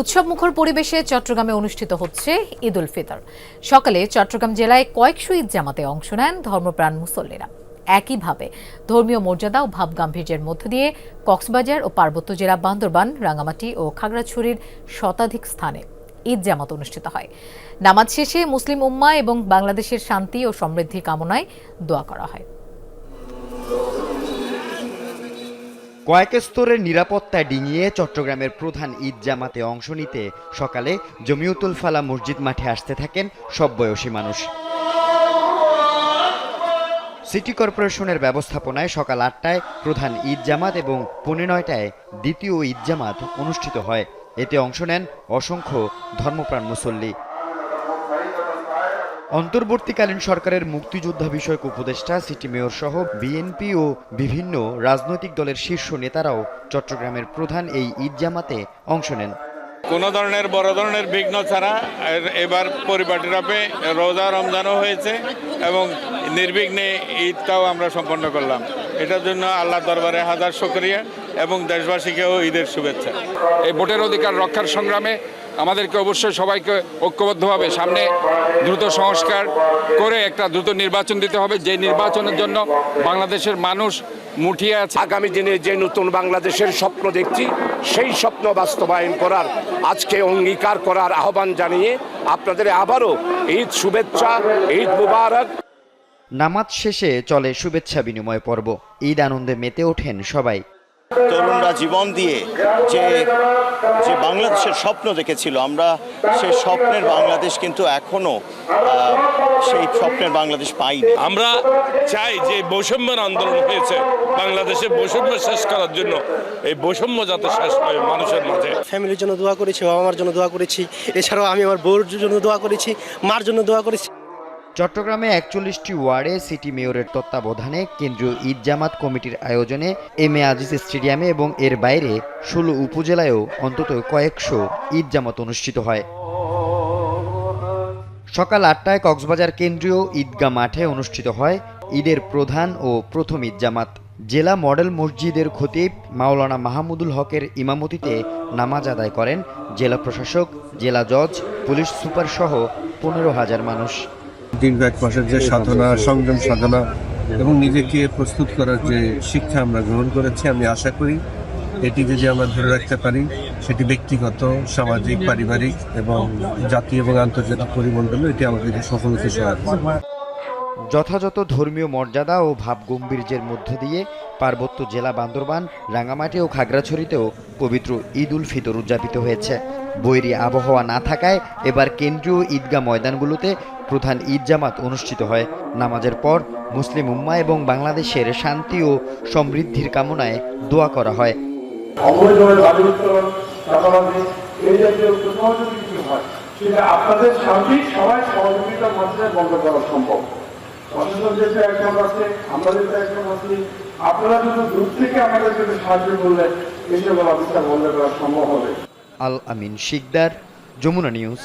উৎসব মুখর পরিবেশে চট্টগ্রামে অনুষ্ঠিত হচ্ছে ঈদ উল ফিতর। সকালে চট্টগ্রাম জেলায় কয়েকশো ঈদ জামাতে অংশ নেন ধর্মপ্রাণ মুসল্লিরা। একইভাবে ধর্মীয় মর্যাদা ও ভাব গাম্ভীর্যের মধ্য দিয়ে কক্সবাজার ও পার্বত্য জেলা বান্দরবান রাঙামাটি ও খাগড়াছড়ির শতাধিক স্থানে ঈদ জামাত অনুষ্ঠিত হয়। নামাজ শেষে মুসলিম উম্মা এবং বাংলাদেশের শান্তি ও সমৃদ্ধি কামনায় দোয়া করা হয়। কয়েক স্তরের নিরাপত্তায় ডিঙিয়ে চট্টগ্রামের প্রধান ঈদ জামাতে অংশ নিতে সকালে জমিউতুল ফালা মসজিদ মাঠে আসতে থাকেন সব বয়সী মানুষ। সিটি কর্পোরেশনের ব্যবস্থাপনায় সকাল আটটায় প্রধান ঈদ জামাত এবং পৌনে নয়টায় দ্বিতীয় ঈদ জামাত অনুষ্ঠিত হয়। এতে অংশ নেন অসংখ্য ধর্মপ্রাণ মুসল্লি। অন্তর্বর্তীকালীন সরকারের মুক্তিযোদ্ধা বিষয়ক উপদেষ্টা সিটি মেয়র সহ বিএনপি ও বিভিন্ন রাজনৈতিক দলের শীর্ষ নেতারাও চট্টগ্রামের প্রধান এই ঈদ জামাতে অংশ নেন। কোনো ধরনের বড় ধরনের বিঘ্ন ছাড়া এবার পরিপাটিরূপে রোজা রমজানও হয়েছে এবং নির্বিঘ্নে ঈদটাও আমরা সম্পন্ন করলাম। এটার জন্য আল্লাহ দরবারে হাজার শুকরিয়া এবং দেশবাসীকেও ঈদের শুভেচ্ছা। এই ভোটের অধিকার রক্ষার সংগ্রামে আমাদেরকে অবশ্যই সবাইকে ঐক্যবদ্ধভাবে সামনে দ্রুত সংস্কার করে একটা দ্রুত নির্বাচন দিতে হবে। যে নির্বাচনের জন্য বাংলাদেশের মানুষ মুঠিয়ে আছে। আগামী দিনে যে নতুন বাংলাদেশের স্বপ্ন দেখছি সেই স্বপ্ন বাস্তবায়ন করার আজকে অঙ্গীকার করার আহ্বান জানিয়ে আপনাদের আবারও ঈদ শুভেচ্ছা ঈদ মুবারক। নামাজ শেষে চলে শুভেচ্ছা বিনিময় পর্ব। ঈদ আনন্দে মেতে ওঠেন সবাই। তরুণরা জীবন দিয়ে যে যে বাংলাদেশের স্বপ্ন দেখেছিল আমরা সেই স্বপ্নের বাংলাদেশ কিন্তু এখনও সেই স্বপ্নের বাংলাদেশ পাইনি। আমরা চাই যে বৈষম্যের আন্দোলন হয়েছে বাংলাদেশে বৈষম্য শেষ করার জন্য এই বৈষম্য যাতে শেষ হয় মানুষের মাঝে। ফ্যামিলির জন্য দোয়া করেছি বাবা মার জন্য দোয়া করেছি এছাড়াও আমি আমার বউর জন্য দোয়া করেছি মার জন্য দোয়া করেছি। চট্টগ্রামে একচল্লিশটি ওয়ার্ডে সিটি মেয়রের তত্ত্বাবধানে কেন্দ্রীয় ঈদ জামাত কমিটির আয়োজনে এম এ আজিজ স্টেডিয়ামে এবং এর বাইরে ষোলো উপজেলায়ও অন্তত কয়েকশো ঈদ জামাত অনুষ্ঠিত হয়। সকাল আটটায় কক্সবাজার কেন্দ্রীয় ঈদগাহ মাঠে অনুষ্ঠিত হয় ঈদের প্রধান ও প্রথম ঈদ জামাত। জেলা মডেল মসজিদের খতিব মাওলানা মাহমুদুল হকের ইমামতিতে নামাজ আদায় করেন জেলা প্রশাসক, জেলা জজ, পুলিশ সুপার সহ পনেরো হাজার মানুষ। দীর্ঘ এক মাসের যে সাধনা, সংযম সাধনা এবং নিজেকে প্রস্তুত করার যে শিক্ষা আমরা গ্রহণ করেছি, আমি আশা করি এটি যদি আমরা ধরে রাখতে পারি, সেটি ব্যক্তিগত, সামাজিক, পারিবারিক এবং জাতীয় এবং আন্তর্জাতিক পরিমণ্ডলে এটি আমাদেরকে সফল হতে সহায়ক যথাযথ ধর্মীয় মর্যাদা ও ভাবগম্ভীর্যের মধ্য দিয়ে পার্বত্য জেলা বান্দরবান, রাঙামাটি ও খাগড়াছড়িতেও পবিত্র ঈদ উল ফিতর উদযাপিত হয়েছে। বৈরী আবহাওয়া না থাকায় এবার কেন্দ্রীয় ঈদগাহ ময়দানগুলোতে প্রধান ঈদ জামাত অনুষ্ঠিত হয়। নামাজের পর মুসলিম উম্মা এবং বাংলাদেশের শান্তি ও সমৃদ্ধির কামনায় দোয়া করা হয়। অবৈধভাবে বাড়ি উত্তোলন চাঁদাবাজি এই জাতীয় কোথাও যদি কিছু সেটা আপনাদের সার্বিক সবাই সহযোগিতার মাধ্যমে বন্ধ করা সম্ভব। প্রশাসন যেহেতু একজন আছে আমরা যেহেতু একজন আছি আপনারা যদি দূর থেকে আমাদের যদি সাহায্য করলে এই অবস্থা বন্ধ করা সম্ভব হবে। আল আমিন শিকদার যমুনা নিউজ।